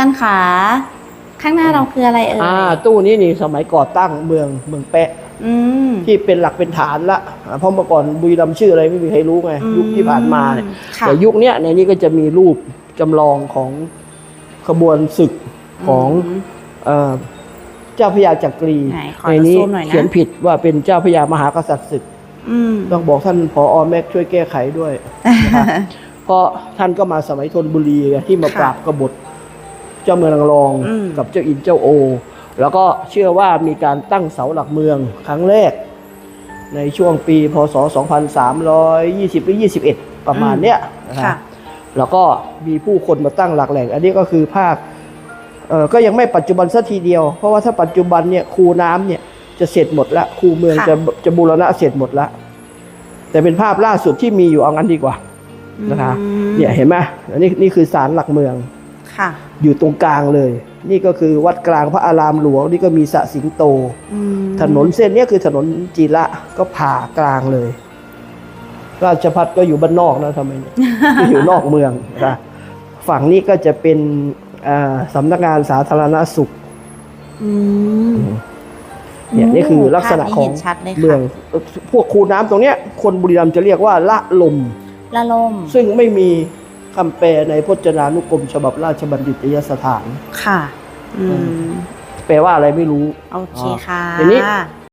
จันขาข้างหน้าเราคืออะไรเอ่ยอ่าตู้นี้นี่สมัยก่อตั้งเมืองเมืองแปะอืมที่เป็นหลักเป็นฐานละอ่าเพราะเมื่อก่อนบุรีรัมย์ชื่ออะไรไม่มีใครรู้ไงอืมยุคที่ผ่านมาเนี่ยค่ะแต่ยุคเนี้ยในนี้ก็จะมีรูปจำลองของขบวนศึกของมเอ่อเจ้าพระยาจักรีไหนขอในนี้ซูมหน่อยนะเขียนผิดว่าเป็นเจ้าพระยามหากษัตริย์ศึกอืมต้องบอกท่านผอแม็กช่วยแก้ไขด้วยนะครับเพราะท่านก็มาสมัยธนบุรีไงที่มาค่ะปราบกบฏ เจ้าเมืองนางรองอืม กับเจ้าอินเจ้าโอ แล้วก็เชื่อว่ามีการตั้งเสาหลักเมืองครั้งแรก ในช่วงปีพศ 2320 หรือ 21 ประมาณเนี้ยนะค่ะฮะแล้วก็มีผู้คนมาตั้งหลักแหล่ง อันนี้ก็คือภาคเอ่อก็ยังไม่ปัจจุบันสัทีเดียว เพราะว่าถ้าปัจจุบันเนี่ยคูน้ำเนี่ยจะเสร็จหมดละคูเมืองค่ะ จะจะบูรณะเสร็จหมดละแต่เป็นภาพล่าสุดที่มีอยู่เอางั้นดีกว่านะคะอืมเนี่ยเห็นไหมอันนี้นี่คือศาลหลักเมืองค่ะ อยู่ตรงกลางเลย นี่ก็คือวัดกลางพระอารามหลวงนี่ก็มีสระสิงโตอืมถนนเส้นเนี้ยคือถนนจีระก็ผ่ากลางเลย ราชพัฒก็อยู่บ้านนอกนะทำไมเนี่ยอยู่นอกเมืองนะฝั่งนี้ก็จะเป็นอ่าสำนักงานสาธารณสุขอืมเนี่ยนี่คือลักษณะภาพของเห็นชัดเลยค่ะเมืองเอ่อพวกคูน้ำตรงเนี้ย คนบุรีรัมย์จะเรียกว่าละลมละลม ซึ่งไม่มี คำแปลในพจนานุกรม ฉบับราชบัณฑิตยสถาน ค่ะ อืม แปลว่าอะไรไม่รู้ โอเคค่ะ ทีนี้